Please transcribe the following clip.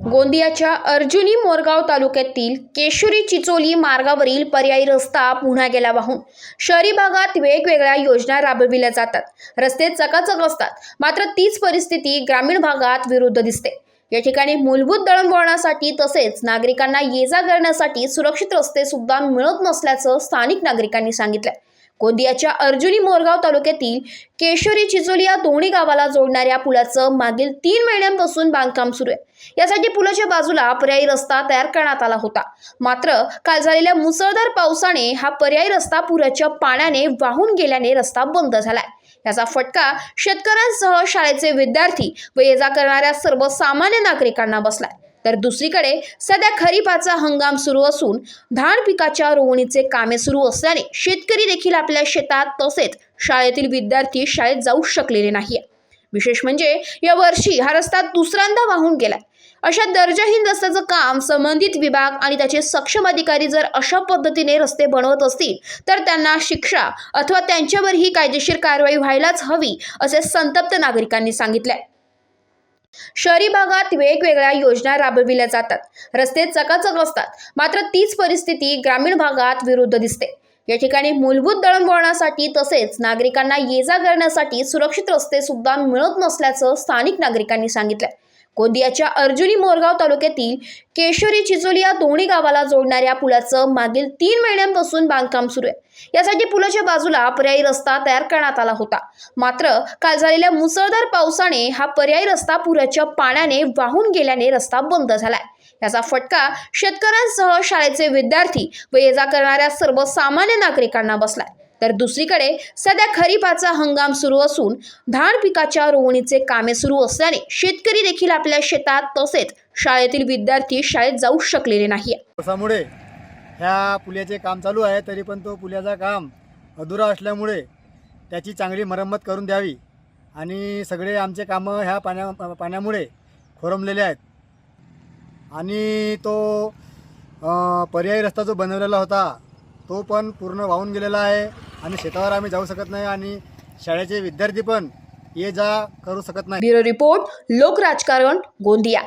गोंदियाच्या अर्जुनी मोरगाव तालुक्यातील केशरी चिचोली मार्गावरील पर्यायी रस्ता पुन्हा गेला वाहून. शहरी भागात वेगवेगळ्या योजना राबविल्या जातात. रस्ते चकाचक असतात. मात्र तीच परिस्थिती ग्रामीण भागात विरुद्ध दिसते. या ठिकाणी मूलभूत दळणवळणासाठी तसेच नागरिकांना ये जा करण्यासाठी सुरक्षित रस्ते सुद्धा मिळत नसल्याचं स्थानिक नागरिकांनी सांगितलंय गोंदियाच्या अर्जुनी मोरगाव तालुक्यातील केशरी चिचोली या दोन्ही गावाला जोडणाऱ्या पुलाचं मागील तीन महिन्यांपासून बांधकाम सुरू आहे. यासाठी पुलाच्या बाजूला पर्यायी रस्ता तयार करण्यात आला होता. मात्र काल झालेल्या मुसळधार पावसाने हा पर्यायी रस्ता पुराच्या पाण्याने वाहून गेल्याने रस्ता बंद झालाय. याचा फटका शेतकऱ्यांसह शाळेचे विद्यार्थी व ये जा करणाऱ्या सर्वसामान्य नागरिकांना बसलाय. तर दुसरीकडे सध्या खरीपाचा हंगाम सुरू असून धान पिकाच्या रोवणीचे कामे सुरू असल्याने शेतकरी देखील आपल्या शेतात तसेच शाळेतील विद्यार्थी शाळेत जाऊ शकलेले नाहीये. विशेष म्हणजे या वर्षी हा रस्ता दुसऱ्यांदा वाहून गेलाय. अशा दर्जाहीन रस्त्याचं काम संबंधित विभाग आणि त्याचे सक्षम अधिकारी जर अशा पद्धतीने रस्ते बनवत असतील तर त्यांना शिक्षा अथवा त्यांच्यावरही कायदेशीर कारवाई व्हायलाच हवी असे संतप्त नागरिकांनी सांगितलंय. शहरी भागात वेगवेगळ्या योजना राबविल्या जातात. रस्ते चकाचक असतात. मात्र तीच परिस्थिती ग्रामीण भागात विरुद्ध दिसते. या ठिकाणी मूलभूत दळणवळणासाठी तसेच नागरिकांना ये जा करण्यासाठी सुरक्षित रस्ते सुद्धा मिळत नसल्याचं स्थानिक नागरिकांनी सांगितलंय. गोंदियाच्या अर्जुनी मोरगाव तालुक्यातील केशरी चिचोली या दोन्ही गावाला जोडणाऱ्या पुलाचं मागील तीन महिन्यांपासून बांधकाम सुरू आहे. यासाठी पुलाच्या बाजूला पर्यायी रस्ता तयार करण्यात आला होता. मात्र काल झालेल्या मुसळधार पावसाने हा पर्यायी रस्ता पुराच्या पाण्याने वाहून गेल्याने रस्ता बंद झालाय. याचा फटका शेतकऱ्यांसह शाळेचे विद्यार्थी व ये जा करणाऱ्या सर्वसामान्य नागरिकांना बसलाय. तर दुसरीकडे सध्या खरीपाचा हंगाम सुरू असून धान पिकाच्या रोवणीचे कामे सुरू असल्याने शेतकरी देखील आपल्या शेतात तसेच शाळेतील विद्यार्थी शाळेत जाऊ शकलेले नाही पावसामुळे ह्या पुल्याचे काम चालू आहे तरी पण तो पुल्याचा काम अधुरा असल्यामुळे त्याची चांगली मरम्मत करून द्यावी. आणि सगळे आमचे कामं ह्या पाण्या पाण्यामुळे खोरमलेले आहेत. आणि तो पर्यायी रस्ता जो बनवलेला होता तो पण पूर्ण वाहून गेलेला आहे. आणि शेतावर आम्ही जाऊ शकत नाही आणि शाळेचे विद्यार्थी पण ये जा करू शकत नाही. ब्युरो रिपोर्ट लोक राजकारण गोंदिया.